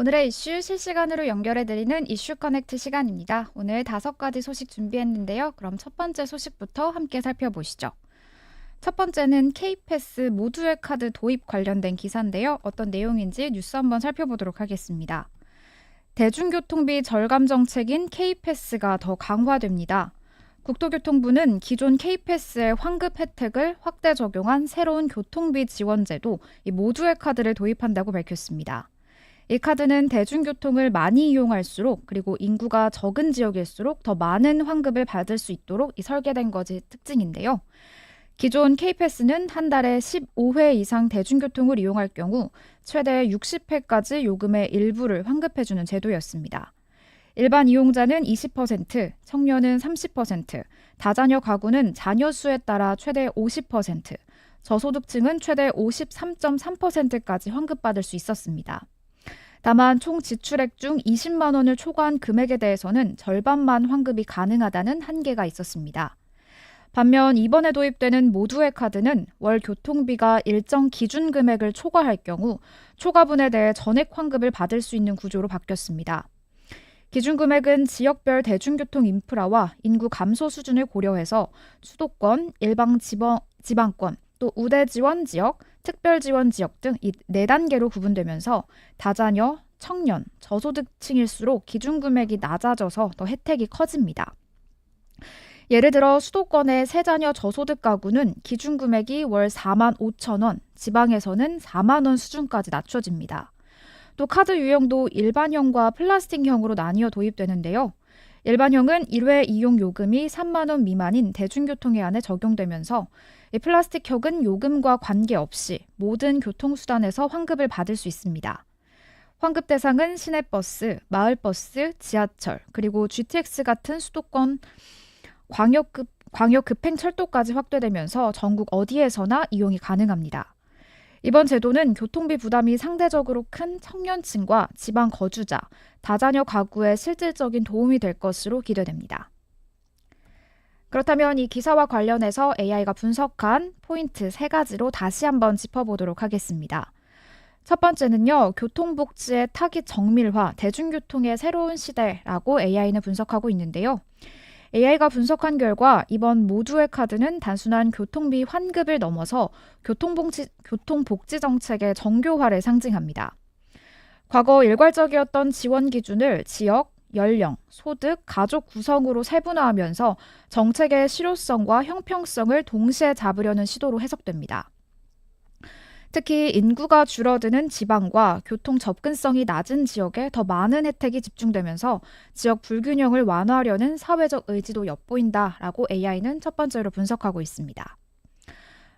오늘의 이슈 실시간으로 연결해드리는 이슈 커넥트 시간입니다. 오늘 다섯 가지 소식 준비했는데요. 그럼 첫 번째 소식부터 함께 살펴보시죠. 첫 번째는 K패스 모두의 카드 도입 관련된 기사인데요. 어떤 내용인지 뉴스 한번 살펴보도록 하겠습니다. 대중교통비 절감 정책인 K패스가 더 강화됩니다. 국토교통부는 기존 K패스의 환급 혜택을 확대 적용한 새로운 교통비 지원제도 모두의 카드를 도입한다고 밝혔습니다. 이 카드는 대중교통을 많이 이용할수록 그리고 인구가 적은 지역일수록 더 많은 환급을 받을 수 있도록 설계된 것이 특징인데요. 기존 K패스는 한 달에 15회 이상 대중교통을 이용할 경우 최대 60회까지 요금의 일부를 환급해주는 제도였습니다. 일반 이용자는 20%, 청년은 30%, 다자녀 가구는 자녀 수에 따라 최대 50%, 저소득층은 최대 53.3%까지 환급받을 수 있었습니다. 다만 총 지출액 중 20만 원을 초과한 금액에 대해서는 절반만 환급이 가능하다는 한계가 있었습니다. 반면 이번에 도입되는 모두의 카드는 월 교통비가 일정 기준 금액을 초과할 경우 초과분에 대해 전액 환급을 받을 수 있는 구조로 바뀌었습니다. 기준 금액은 지역별 대중교통 인프라와 인구 감소 수준을 고려해서 수도권, 일방 지방, 지방권, 또 우대 지원 지역, 특별 지원 지역 등 이 네 단계로 구분되면서 다자녀, 청년, 저소득층일수록 기준 금액이 낮아져서 더 혜택이 커집니다. 예를 들어 수도권의 세자녀 저소득 가구는 기준 금액이 월 4만 5천 원, 지방에서는 4만 원 수준까지 낮춰집니다. 또 카드 유형도 일반형과 플라스틱형으로 나뉘어 도입되는데요. 일반형은 1회 이용 요금이 3만 원 미만인 대중교통에 한해 적용되면서 플라스틱형은 요금과 관계없이 모든 교통수단에서 환급을 받을 수 있습니다. 환급 대상은 시내버스, 마을버스, 지하철, 그리고 GTX 같은 수도권 광역급, 광역급행 철도까지 확대되면서 전국 어디에서나 이용이 가능합니다. 이번 제도는 교통비 부담이 상대적으로 큰 청년층과 지방 거주자, 다자녀 가구에 실질적인 도움이 될 것으로 기대됩니다. 그렇다면 이 기사와 관련해서 AI가 분석한 포인트 세 가지로 다시 한번 짚어보도록 하겠습니다. 첫 번째는요, 교통복지의 타깃 정밀화, 대중교통의 새로운 시대라고 AI는 분석하고 있는데요. AI가 분석한 결과 이번 모두의 카드는 단순한 교통비 환급을 넘어서 교통복지, 교통복지 정책의 정교화를 상징합니다. 과거 일괄적이었던 지원 기준을 지역, 연령, 소득, 가족 구성으로 세분화하면서 정책의 실효성과 형평성을 동시에 잡으려는 시도로 해석됩니다. 특히 인구가 줄어드는 지방과 교통 접근성이 낮은 지역에 더 많은 혜택이 집중되면서 지역 불균형을 완화하려는 사회적 의지도 엿보인다라고 AI는 첫 번째로 분석하고 있습니다.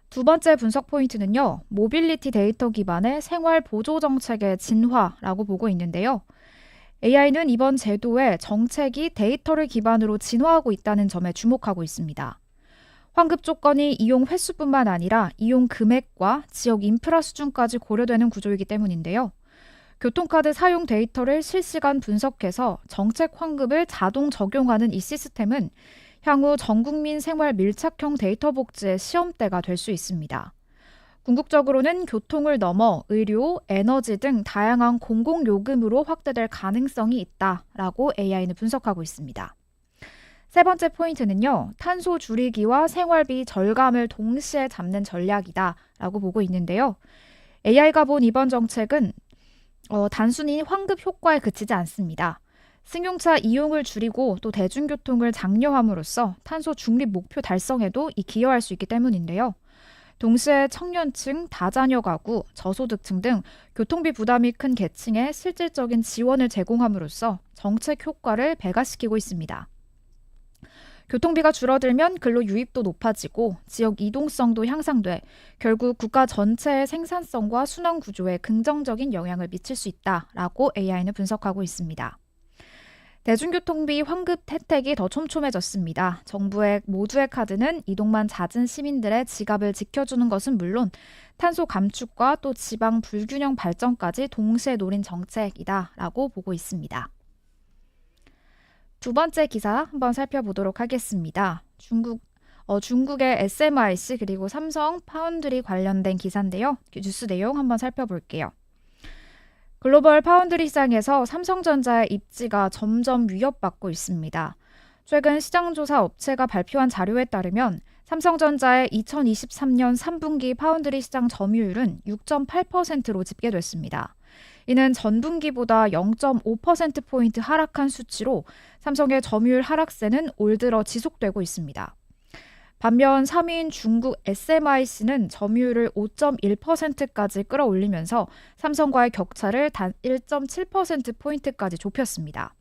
두 번째 분석 포인트는요, 모빌리티 데이터 기반의 생활 보조 정책의 진화라고 보고 있는데요. AI는 이번 제도의 정책이 데이터를 기반으로 진화하고 있다는 점에 주목하고 있습니다. 환급 조건이 이용 횟수뿐만 아니라 이용 금액과 지역 인프라 수준까지 고려되는 구조이기 때문인데요. 교통카드 사용 데이터를 실시간 분석해서 정책 환급을 자동 적용하는 이 시스템은 향후 전 국민 생활 밀착형 데이터 복지의 시험대가 될 수 있습니다. 궁극적으로는 교통을 넘어 의료, 에너지 등 다양한 공공요금으로 확대될 가능성이 있다라고 AI는 분석하고 있습니다. 세 번째 포인트는요, 탄소 줄이기와 생활비 절감을 동시에 잡는 전략이다라고 보고 있는데요. AI가 본 이번 정책은 어, 단순히 환급 효과에 그치지 않습니다. 승용차 이용을 줄이고 또 대중교통을 장려함으로써 탄소 중립 목표 달성에도 이 기여할 수 있기 때문인데요. 동시에 청년층, 다자녀 가구, 저소득층 등 교통비 부담이 큰 계층에 실질적인 지원을 제공함으로써 정책 효과를 배가시키고 있습니다. 교통비가 줄어들면 근로 유입도 높아지고 지역 이동성도 향상돼 결국 국가 전체의 생산성과 순환 구조에 긍정적인 영향을 미칠 수 있다라고 AI는 분석하고 있습니다. 대중교통비 환급 혜택이 더 촘촘해졌습니다. 정부의 모두의 카드는 이동만 잦은 시민들의 지갑을 지켜주는 것은 물론 탄소 감축과 또 지방 불균형 발전까지 동시에 노린 정책이다라고 보고 있습니다. 두 번째 기사 한번 살펴보도록 하겠습니다. 중국 어, 중국의 SMIC 그리고 삼성 파운드리 관련된 기사인데요. 뉴스 내용 한번 살펴볼게요. 글로벌 파운드리 시장에서 삼성전자의 입지가 점점 위협받고 있습니다. 최근 시장조사 업체가 발표한 자료에 따르면 삼성전자의 2023년 3분기 파운드리 시장 점유율은 6.8%로 집계됐습니다. 이는 전분기보다 0.5%포인트 하락한 수치로 삼성의 점유율 하락세는 올 들어 지속되고 있습니다. 반면 3위인 중국 SMIC는 점유율을 5.1%까지 끌어올리면서 삼성과의 격차를 단 1.7%포인트까지 좁혔습니다.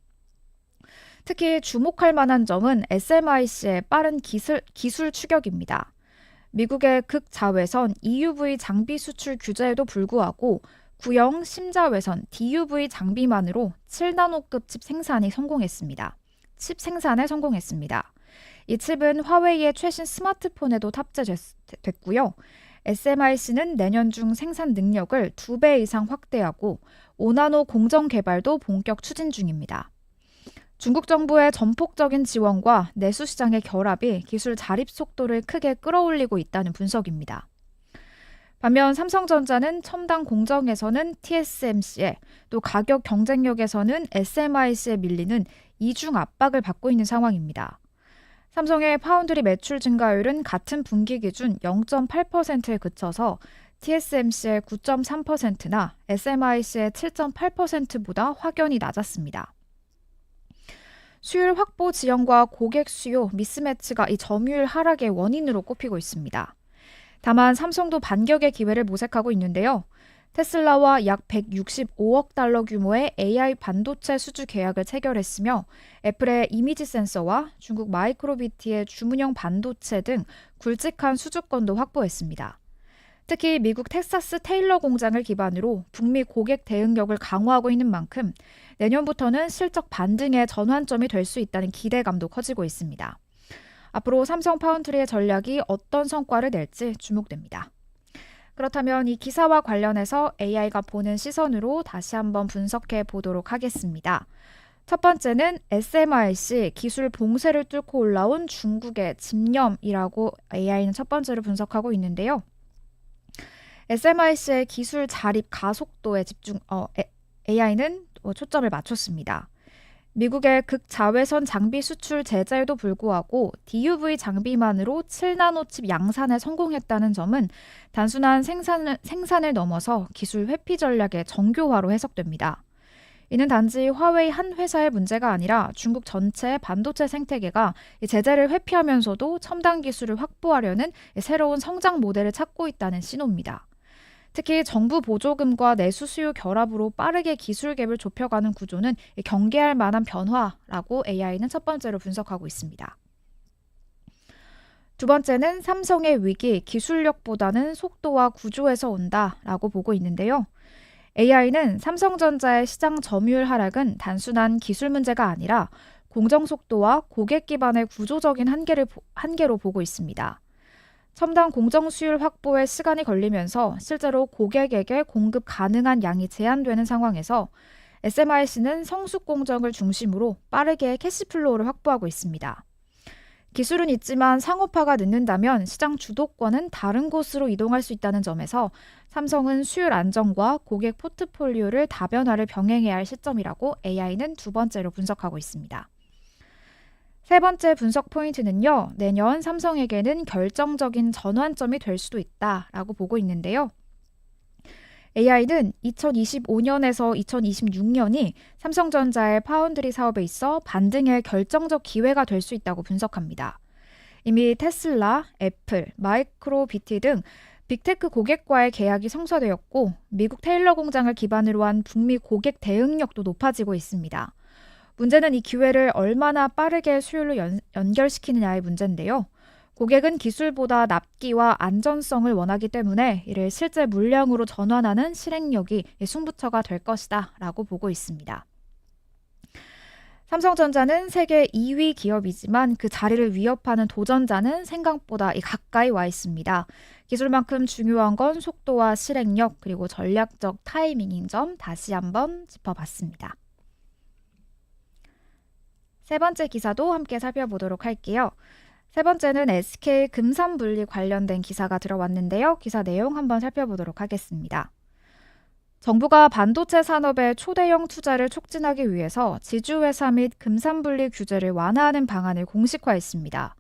특히 주목할 만한 점은 SMIC의 빠른 기술, 기술 추격입니다. 미국의 극자외선 EUV 장비 수출 규제에도 불구하고 구형 심자외선 DUV 장비만으로 7나노급 칩 생산이 성공했습니다. 칩 생산에 성공했습니다. 이 칩은 화웨이의 최신 스마트폰에도 탑재됐고요. SMIC는 내년 중 생산 능력을 2배 이상 확대하고 5나노 공정 개발도 본격 추진 중입니다. 중국 정부의 전폭적인 지원과 내수 시장의 결합이 기술 자립 속도를 크게 끌어올리고 있다는 분석입니다. 반면 삼성전자는 첨단 공정에서는 TSMC에 또 가격 경쟁력에서는 SMIC에 밀리는 이중 압박을 받고 있는 상황입니다. 삼성의 파운드리 매출 증가율은 같은 분기 기준 0.8%에 그쳐서 TSMC의 9.3%나 SMIC의 7.8%보다 확연히 낮았습니다. 수율 확보 지연과 고객 수요 미스매치가 이 점유율 하락의 원인으로 꼽히고 있습니다. 다만 삼성도 반격의 기회를 모색하고 있는데요. 테슬라와 약 165억 달러 규모의 AI 반도체 수주 계약을 체결했으며 애플의 이미지 센서와 중국 마이크로비티의 주문형 반도체 등 굵직한 수주권도 확보했습니다. 특히 미국 텍사스 테일러 공장을 기반으로 북미 고객 대응력을 강화하고 있는 만큼 내년부터는 실적 반등의 전환점이 될 수 있다는 기대감도 커지고 있습니다. 앞으로 삼성 파운트리의 전략이 어떤 성과를 낼지 주목됩니다. 그렇다면 이 기사와 관련해서 AI가 보는 시선으로 다시 한번 분석해 보도록 하겠습니다. 첫 번째는 SMRC 기술 봉쇄를 뚫고 올라온 중국의 집념이라고 AI는 첫 번째로 분석하고 있는데요. SMRC의 기술 자립 가속도에 집중, 어, AI는 초점을 맞췄습니다. 미국의 극자외선 장비 수출 제재에도 불구하고 DUV 장비만으로 7나노 칩 양산에 성공했다는 점은 단순한 생산을, 생산을 넘어서 기술 회피 전략의 정교화로 해석됩니다. 이는 단지 화웨이 한 회사의 문제가 아니라 중국 전체 반도체 생태계가 제재를 회피하면서도 첨단 기술을 확보하려는 새로운 성장 모델을 찾고 있다는 신호입니다. 특히 정부 보조금과 내수 수요 결합으로 빠르게 기술 갭을 좁혀가는 구조는 경계할 만한 변화라고 AI는 첫 번째로 분석하고 있습니다. 두 번째는 삼성의 위기, 기술력보다는 속도와 구조에서 온다라고 보고 있는데요. AI는 삼성전자의 시장 점유율 하락은 단순한 기술 문제가 아니라 공정 속도와 고객 기반의 구조적인 한계를, 한계로 보고 있습니다. 첨단 공정 수율 확보에 시간이 걸리면서 실제로 고객에게 공급 가능한 양이 제한되는 상황에서 SMIC는 성숙 공정을 중심으로 빠르게 캐시플로우를 확보하고 있습니다. 기술은 있지만 상업화가 늦는다면 시장 주도권은 다른 곳으로 이동할 수 있다는 점에서 삼성은 수율 안정과 고객 포트폴리오를 다변화를 병행해야 할 시점이라고 AI는 두 번째로 분석하고 있습니다. 세 번째 분석 포인트는요, 내년 삼성에게는 결정적인 전환점이 될 수도 있다라고 보고 있는데요. AI는 2025년에서 2026년이 삼성전자의 파운드리 사업에 있어 반등의 결정적 기회가 될 수 있다고 분석합니다. 이미 테슬라, 애플, 마이크로비티 등 빅테크 고객과의 계약이 성사되었고 미국 테일러 공장을 기반으로 한 북미 고객 대응력도 높아지고 있습니다. 문제는 이 기회를 얼마나 빠르게 수율로 연, 연결시키느냐의 문제인데요. 고객은 기술보다 납기와 안전성을 원하기 때문에 이를 실제 물량으로 전환하는 실행력이 승부처가 될 것이다 라고 보고 있습니다. 삼성전자는 세계 2위 기업이지만 그 자리를 위협하는 도전자는 생각보다 가까이 와 있습니다. 기술만큼 중요한 건 속도와 실행력 그리고 전략적 타이밍인 점 다시 한번 짚어봤습니다. 세 번째 기사도 함께 살펴보도록 할게요. 세 번째는 SK 금산 분리 관련된 기사가 들어왔는데요. 기사 내용 한번 살펴보도록 하겠습니다. 정부가 반도체 산업의 초대형 투자를 촉진하기 위해서 지주회사 및 금산 분리 규제를 완화하는 방안을 공식화했습니다.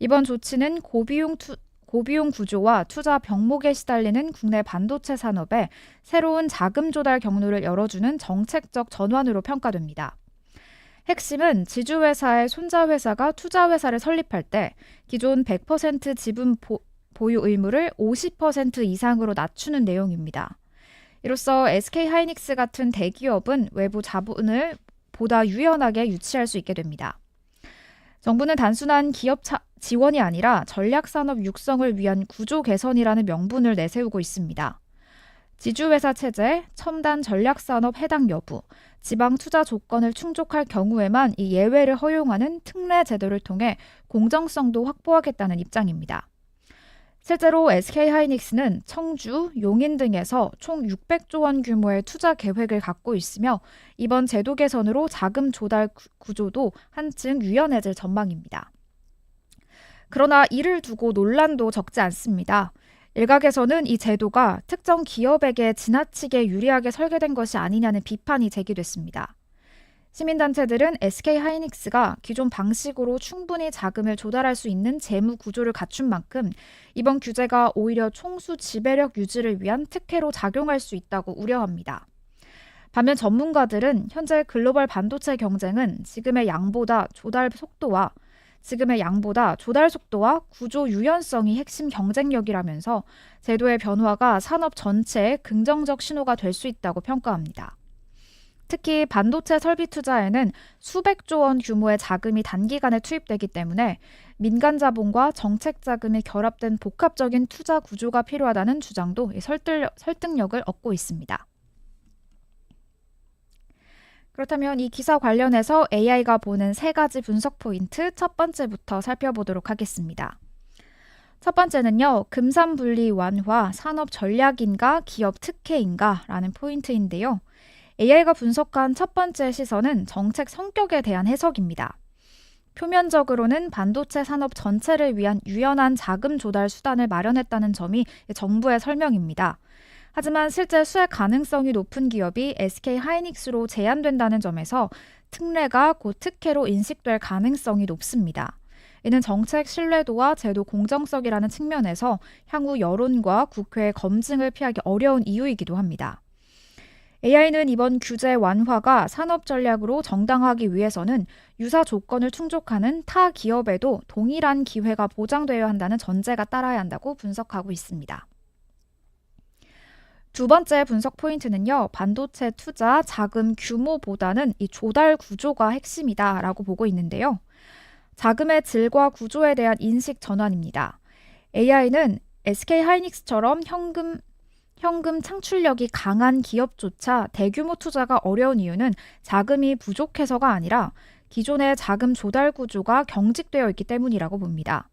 이번 조치는 고비용 투, 고비용 구조와 투자 병목에 시달리는 국내 반도체 산업에 새로운 자금 조달 경로를 열어주는 정책적 전환으로 평가됩니다. 핵심은 지주회사의 손자회사가 투자회사를 설립할 때 기존 100% 지분 보, 보유 의무를 50% 이상으로 낮추는 내용입니다. 이로써 SK 하이닉스 같은 대기업은 외부 자본을 보다 유연하게 유치할 수 있게 됩니다. 정부는 단순한 기업 차, 지원이 아니라 전략산업 육성을 위한 구조 개선이라는 명분을 내세우고 있습니다. 지주회사 체제, 첨단 전략산업 해당 여부, 지방 투자 조건을 충족할 경우에만 이 예외를 허용하는 특례 제도를 통해 공정성도 확보하겠다는 입장입니다. 실제로 SK하이닉스는 청주, 용인 등에서 총 600조 원 규모의 투자 계획을 갖고 있으며 이번 제도 개선으로 자금 조달 구조도 한층 유연해질 전망입니다. 그러나 이를 두고 논란도 적지 않습니다. 일각에서는 이 제도가 특정 기업에게 지나치게 유리하게 설계된 것이 아니냐는 비판이 제기됐습니다. 시민단체들은 SK 하이닉스가 기존 방식으로 충분히 자금을 조달할 수 있는 재무 구조를 갖춘 만큼 이번 규제가 오히려 총수 지배력 유지를 위한 특혜로 작용할 수 있다고 우려합니다. 반면 전문가들은 현재 글로벌 반도체 경쟁은 지금의 양보다 조달 속도와 지금의 양보다 조달 속도와 구조 유연성이 핵심 경쟁력이라면서 제도의 변화가 산업 전체에 긍정적 신호가 될 수 있다고 평가합니다. 특히 반도체 설비 투자에는 수백조 원 규모의 자금이 단기간에 투입되기 때문에 민간 자본과 정책 자금이 결합된 복합적인 투자 구조가 필요하다는 주장도 설득력을 얻고 있습니다. 그렇다면 이 기사 관련해서 AI가 보는 세 가지 분석 포인트 첫 번째부터 살펴보도록 하겠습니다. 첫 번째는요, 금산 분리 완화 산업 전략인가 기업 특혜인가 라는 포인트인데요. AI가 분석한 첫 번째 시선은 정책 성격에 대한 해석입니다. 표면적으로는 반도체 산업 전체를 위한 유연한 자금 조달 수단을 마련했다는 점이 정부의 설명입니다. 하지만 실제 수혜 가능성이 높은 기업이 SK 하이닉스로 제한된다는 점에서 특례가 곧 특혜로 인식될 가능성이 높습니다. 이는 정책 신뢰도와 제도 공정성이라는 측면에서 향후 여론과 국회의 검증을 피하기 어려운 이유이기도 합니다. AI는 이번 규제 완화가 산업 전략으로 정당화하기 위해서는 유사 조건을 충족하는 타 기업에도 동일한 기회가 보장되어야 한다는 전제가 따라야 한다고 분석하고 있습니다. 두 번째 분석 포인트는요, 반도체 투자 자금 규모보다는 이 조달 구조가 핵심이다라고 보고 있는데요. 자금의 질과 구조에 대한 인식 전환입니다. AI는 SK 하이닉스처럼 현금 현금 창출력이 강한 기업조차 대규모 투자가 어려운 이유는 자금이 부족해서가 아니라 기존의 자금 조달 구조가 경직되어 있기 때문이라고 봅니다.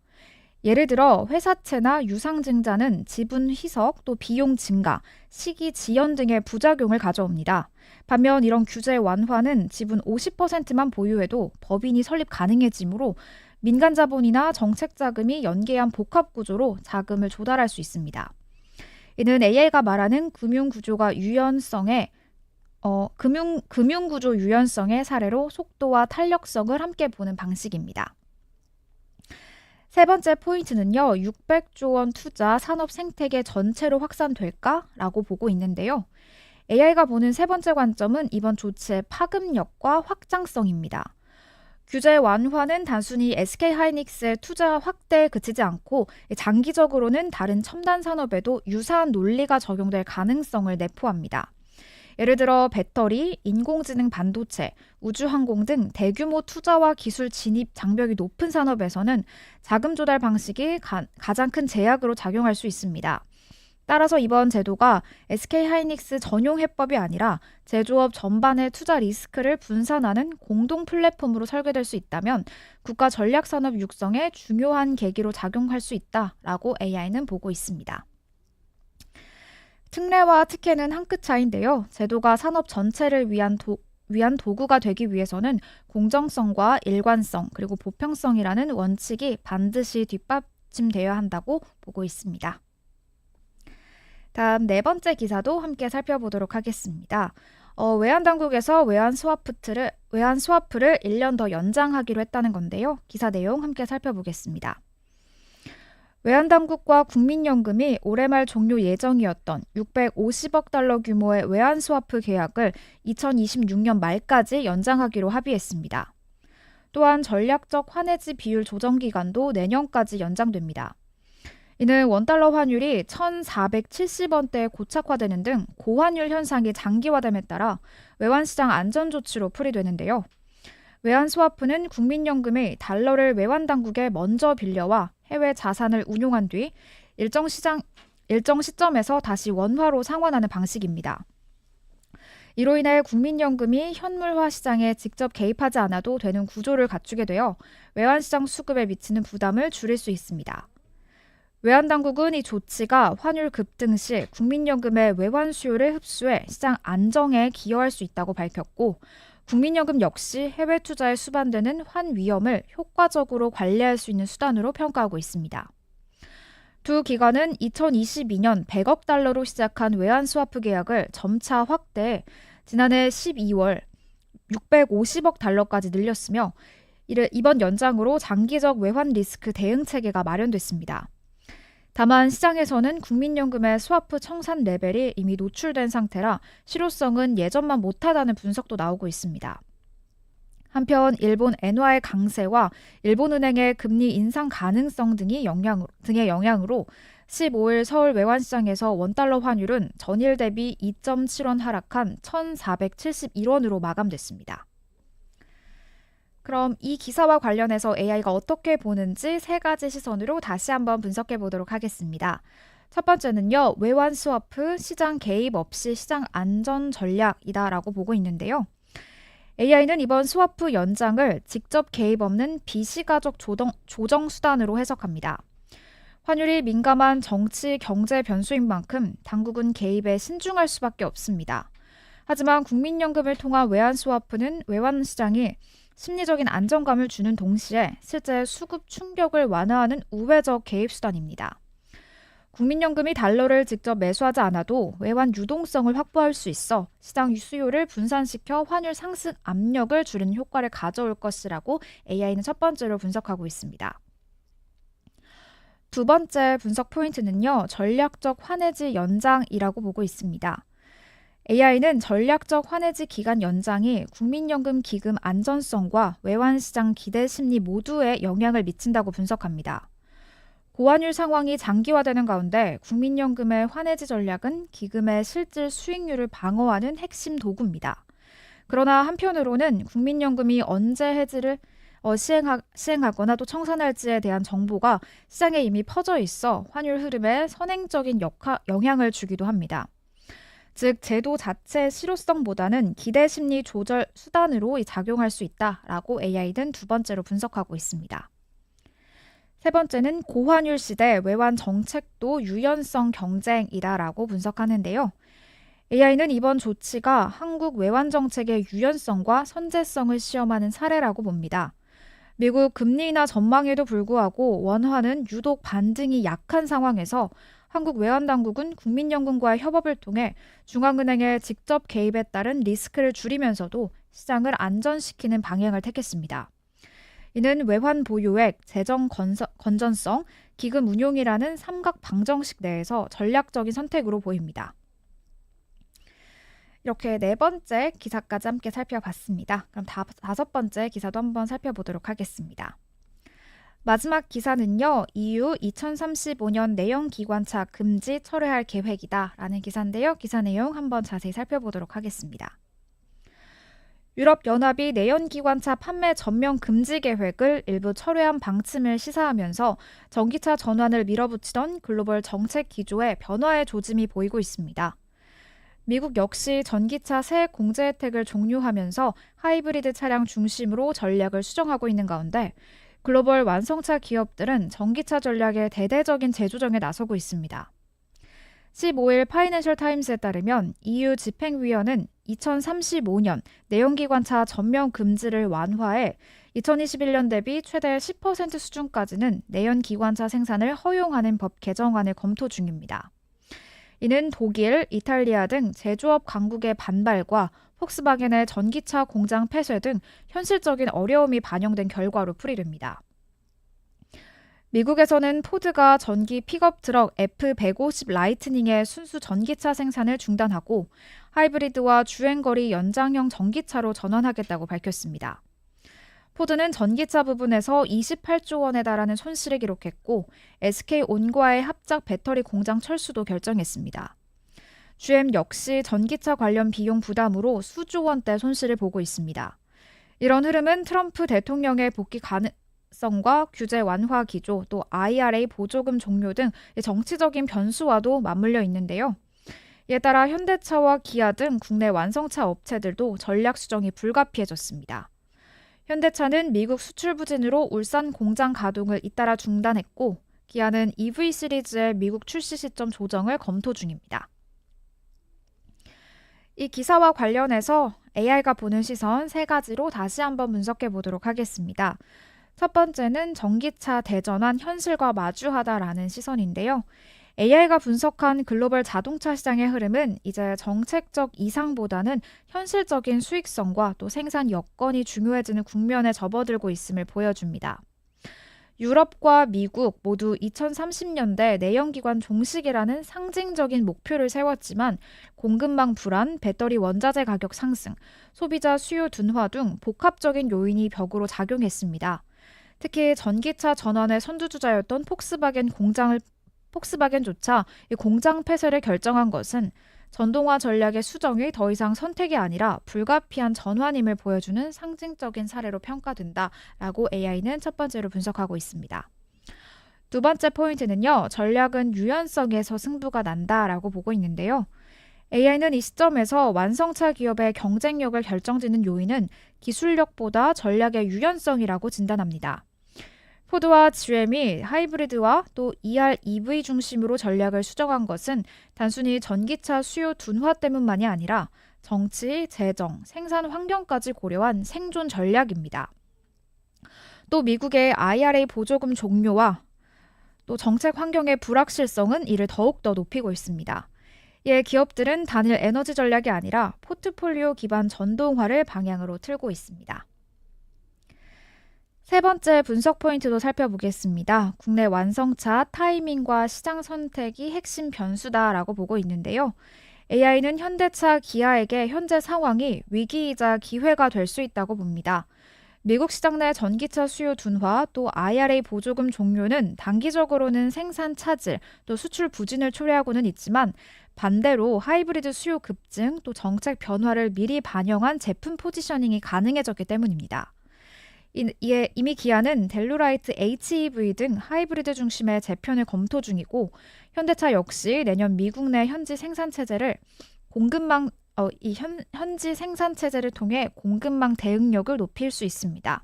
예를 들어 회사채나 유상증자는 지분 희석 또 비용 증가, 시기 지연 등의 부작용을 가져옵니다. 반면 이런 규제 완화는 지분 50%만 보유해도 법인이 설립 가능해지므로 민간 자본이나 정책 자금이 연계한 복합 구조로 자금을 조달할 수 있습니다. 이는 AI가 말하는 금융 구조가 유연성에 어, 금융, 금융 구조 유연성의 사례로 속도와 탄력성을 함께 보는 방식입니다. 세 번째 포인트는요, 600조 원 투자 산업 생태계 전체로 확산될까? 라고 보고 있는데요. AI가 보는 세 번째 관점은 이번 조치의 파급력과 확장성입니다. 규제 완화는 단순히 SK 하이닉스의 투자 확대에 그치지 않고 장기적으로는 다른 첨단 산업에도 유사한 논리가 적용될 가능성을 내포합니다. 예를 들어 배터리, 인공지능 반도체, 우주항공 등 대규모 투자와 기술 진입 장벽이 높은 산업에서는 자금 조달 방식이 가, 가장 큰 제약으로 작용할 수 있습니다. 따라서 이번 제도가 SK 하이닉스 전용 해법이 아니라 제조업 전반의 투자 리스크를 분산하는 공동 플랫폼으로 설계될 수 있다면 국가 전략 산업 육성에 중요한 계기로 작용할 수 있다라고 AI는 보고 있습니다. 특례와 특혜는 한 끗 차인데요. 제도가 산업 전체를 위한 도, 위한 도구가 되기 위해서는 공정성과 일관성 그리고 보편성이라는 원칙이 반드시 뒷받침되어야 한다고 보고 있습니다. 다음 네 번째 기사도 함께 살펴보도록 하겠습니다. 어, 외환 당국에서 외환 스와프트를 외환 스와프를 1년 더 연장하기로 했다는 건데요. 기사 내용 함께 살펴보겠습니다. 외환 당국과 국민연금이 올해 말 종료 예정이었던 650억 달러 규모의 외환 스와프 계약을 2026년 말까지 연장하기로 합의했습니다. 또한 전략적 환해지 비율 조정 기간도 내년까지 연장됩니다. 이는 원달러 환율이 1,470원대에 고착화되는 등 고환율 현상이 장기화됨에 따라 외환시장 안전 조치로 풀이되는데요. 외환 스와프는 국민연금이 달러를 외환 당국에 먼저 빌려와 해외 자산을 운용한 뒤 일정 시장 일정 시점에서 다시 원화로 상환하는 방식입니다. 이로 인해 국민연금이 현물화 시장에 직접 개입하지 않아도 되는 구조를 갖추게 되어 외환시장 수급에 미치는 부담을 줄일 수 있습니다. 외환당국은 이 조치가 환율 급등 시 국민연금의 외환 수요를 흡수해 시장 안정에 기여할 수 있다고 밝혔고 국민연금 역시 해외 투자에 수반되는 환 위험을 효과적으로 관리할 수 있는 수단으로 평가하고 있습니다. 두 기관은 2022년 100억 달러로 시작한 외환 스와프 계약을 점차 확대해 지난해 12월 650억 달러까지 늘렸으며 이번 연장으로 장기적 외환 리스크 대응 체계가 마련됐습니다. 다만 시장에서는 국민연금의 스와프 청산 레벨이 이미 노출된 상태라 실효성은 예전만 못하다는 분석도 나오고 있습니다. 한편 일본 엔화의 강세와 일본은행의 금리 인상 가능성 등이 영향, 등의 영향으로 15일 서울 외환시장에서 원달러 환율은 전일 대비 2.7원 하락한 1,471원으로 마감됐습니다. 그럼 이 기사와 관련해서 AI가 어떻게 보는지 세 가지 시선으로 다시 한번 분석해 보도록 하겠습니다. 첫 번째는요, 외환 스와프 시장 개입 없이 시장 안전 전략이다라고 보고 있는데요. AI는 이번 스와프 연장을 직접 개입 없는 비시가적 조정, 조정 수단으로 해석합니다. 환율이 민감한 정치, 경제 변수인 만큼 당국은 개입에 신중할 수밖에 없습니다. 하지만 국민연금을 통한 외환 스와프는 외환 시장이 심리적인 안정감을 주는 동시에 실제 수급 충격을 완화하는 우회적 개입 수단입니다. 국민연금이 달러를 직접 매수하지 않아도 외환 유동성을 확보할 수 있어 시장 수요를 분산시켜 환율 상승 압력을 줄이는 효과를 가져올 것이라고 AI는 첫 번째로 분석하고 있습니다. 두 번째 분석 포인트는요, 전략적 환해지 연장이라고 보고 있습니다. AI는 전략적 환해지 기간 연장이 국민연금 기금 안전성과 외환시장 기대 심리 모두에 영향을 미친다고 분석합니다. 고환율 상황이 장기화되는 가운데 국민연금의 환해지 전략은 기금의 실질 수익률을 방어하는 핵심 도구입니다. 그러나 한편으로는 국민연금이 언제 해지를 어, 시행하, 시행하 거나 또 청산할지에 대한 정보가 시장에 이미 퍼져 있어 환율 흐름에 선행적인 역하, 영향을 주기도 합니다. 즉 제도 자체 실효성보다는 기대 심리 조절 수단으로 작용할 수 있다라고 AI는 두 번째로 분석하고 있습니다. 세 번째는 고환율 시대 외환 정책도 유연성 경쟁이다라고 분석하는데요. AI는 이번 조치가 한국 외환 정책의 유연성과 선제성을 시험하는 사례라고 봅니다. 미국 금리 인하 전망에도 불구하고 원화는 유독 반등이 약한 상황에서 한국 외환당국은 국민연금과의 협업을 통해 중앙은행의 직접 개입에 따른 리스크를 줄이면서도 시장을 안전시키는 방향을 택했습니다. 이는 외환 보유액, 재정 건전성, 기금 운용이라는 삼각 방정식 내에서 전략적인 선택으로 보입니다. 이렇게 네 번째 기사까지 함께 살펴봤습니다. 그럼 다, 다섯 번째 기사도 한번 살펴보도록 하겠습니다. 마지막 기사는요, EU 2035년 내연 기관차 금지 철회할 계획이다 라는 기사인데요. 기사 내용 한번 자세히 살펴보도록 하겠습니다. 유럽연합이 내연기관차 판매 전면 금지 계획을 일부 철회한 방침을 시사하면서 전기차 전환을 밀어붙이던 글로벌 정책 기조에 변화의 조짐이 보이고 있습니다. 미국 역시 전기차 새 공제 혜택을 종료하면서 하이브리드 차량 중심으로 전략을 수정하고 있는 가운데 글로벌 완성차 기업들은 전기차 전략의 대대적인 재조정에 나서고 있습니다. 15일 파이낸셜 타임스에 따르면 EU 집행위원은 2035년 내연기관차 전면 금지를 완화해 2021년 대비 최대 10% 수준까지는 내연기관차 생산을 허용하는 법 개정안을 검토 중입니다. 이는 독일, 이탈리아 등 제조업 강국의 반발과 폭스바겐의 전기차 공장 폐쇄 등 현실적인 어려움이 반영된 결과로 풀이됩니다. 미국에서는 포드가 전기 픽업 트럭 F150 라이트닝의 순수 전기차 생산을 중단하고 하이브리드와 주행거리 연장형 전기차로 전환하겠다고 밝혔습니다. 포드는 전기차 부분에서 28조 원에 달하는 손실을 기록했고 SK 온과의 합작 배터리 공장 철수도 결정했습니다. GM 역시 전기차 관련 비용 부담으로 수조 원대 손실을 보고 있습니다. 이런 흐름은 트럼프 대통령의 복귀 가능, 성과 규제 완화 기조, 또 IRA 보조금 종료 등 정치적인 변수와도 맞물려 있는데요. 이에 따라 현대차와 기아 등 국내 완성차 업체들도 전략 수정이 불가피해졌습니다. 현대차는 미국 수출 부진으로 울산 공장 가동을 잇따라 중단했고, 기아는 EV 시리즈의 미국 출시 시점 조정을 검토 중입니다. 이 기사와 관련해서 AI가 보는 시선 세 가지로 다시 한번 분석해 보도록 하겠습니다. 첫 번째는 전기차 대전환 현실과 마주하다라는 시선인데요. AI가 분석한 글로벌 자동차 시장의 흐름은 이제 정책적 이상보다는 현실적인 수익성과 또 생산 여건이 중요해지는 국면에 접어들고 있음을 보여줍니다. 유럽과 미국 모두 2030년대 내연기관 종식이라는 상징적인 목표를 세웠지만 공급망 불안, 배터리 원자재 가격 상승, 소비자 수요 둔화 등 복합적인 요인이 벽으로 작용했습니다. 특히 전기차 전환의 선두주자였던 폭스바겐 공장을 폭스바겐조차 이 공장 폐쇄를 결정한 것은 전동화 전략의 수정이 더 이상 선택이 아니라 불가피한 전환임을 보여주는 상징적인 사례로 평가된다라고 AI는 첫 번째로 분석하고 있습니다. 두 번째 포인트는요, 전략은 유연성에서 승부가 난다라고 보고 있는데요. AI는 이 시점에서 완성차 기업의 경쟁력을 결정짓는 요인은 기술력보다 전략의 유연성이라고 진단합니다. 포드와 GM이 하이브리드와 또 ER, EV 중심으로 전략을 수정한 것은 단순히 전기차 수요 둔화 때문만이 아니라 정치, 재정, 생산 환경까지 고려한 생존 전략입니다. 또 미국의 IRA 보조금 종료와 또 정책 환경의 불확실성은 이를 더욱더 높이고 있습니다. 이에 기업들은 단일 에너지 전략이 아니라 포트폴리오 기반 전동화를 방향으로 틀고 있습니다. 세 번째 분석 포인트도 살펴보겠습니다. 국내 완성차 타이밍과 시장 선택이 핵심 변수다라고 보고 있는데요. AI는 현대차 기아에게 현재 상황이 위기이자 기회가 될 수 있다고 봅니다. 미국 시장 내 전기차 수요 둔화 또 IRA 보조금 종료는 단기적으로는 생산 차질 또 수출 부진을 초래하고는 있지만 반대로 하이브리드 수요 급증 또 정책 변화를 미리 반영한 제품 포지셔닝이 가능해졌기 때문입니다. 이에 이미 기아는 델루라이트 HEV 등 하이브리드 중심의 재편을 검토 중이고 현대차 역시 내년 미국 내 현지 생산 체제를 공급망 어, 이 현, 현지 생산 체제를 통해 공급망 대응력을 높일 수 있습니다.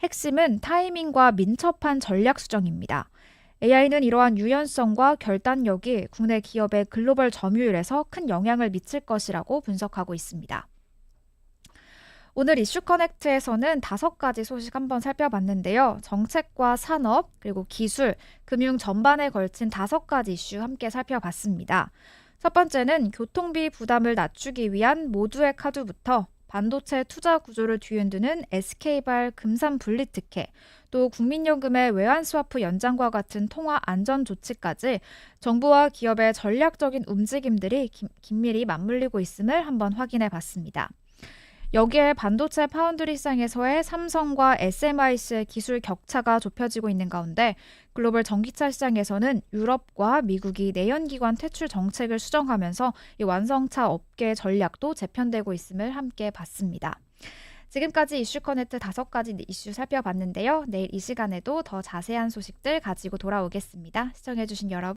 핵심은 타이밍과 민첩한 전략 수정입니다. AI는 이러한 유연성과 결단력이 국내 기업의 글로벌 점유율에서 큰 영향을 미칠 것이라고 분석하고 있습니다. 오늘 이슈 커넥트에서는 다섯 가지 소식 한번 살펴봤는데요. 정책과 산업, 그리고 기술, 금융 전반에 걸친 다섯 가지 이슈 함께 살펴봤습니다. 첫 번째는 교통비 부담을 낮추기 위한 모두의 카드부터 반도체 투자 구조를 뒤흔드는 SK발 금산 분리 특혜, 또 국민연금의 외환 스와프 연장과 같은 통화 안전 조치까지 정부와 기업의 전략적인 움직임들이 긴밀히 맞물리고 있음을 한번 확인해 봤습니다. 여기에 반도체 파운드리 시장에서의 삼성과 SMIC의 기술 격차가 좁혀지고 있는 가운데 글로벌 전기차 시장에서는 유럽과 미국이 내연기관 퇴출 정책을 수정하면서 이 완성차 업계 전략도 재편되고 있음을 함께 봤습니다. 지금까지 이슈 커넥트 다섯 가지 이슈 살펴봤는데요. 내일 이 시간에도 더 자세한 소식들 가지고 돌아오겠습니다. 시청해주신 여러분